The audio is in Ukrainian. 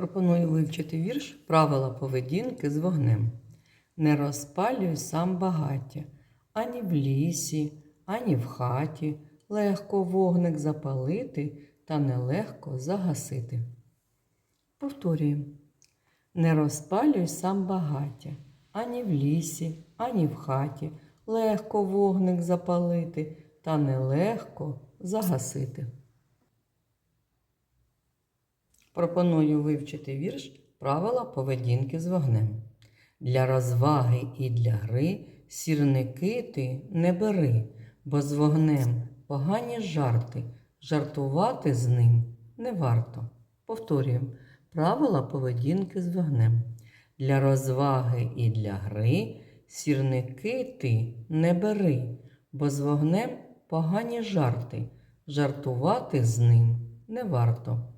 Пропоную вивчити вірш Правила поведінки з вогнем. Не розпалюй сам багаття, ані в лісі, ані в хаті. Легко вогник запалити та нелегко загасити. Повторюємо. Не розпалюй сам багаття, ані в лісі, ані в хаті. Легко вогник запалити та нелегко загасити. Пропоную вивчити вірш Правила поведінки з вогнем. Для розваги і для гри сірники ти не бери, бо з вогнем погані жарти, жартувати з ним не варто. Повторюємо правила поведінки з вогнем. Для розваги і для гри сірники ти не бери, бо з вогнем погані жарти, жартувати з ним не варто.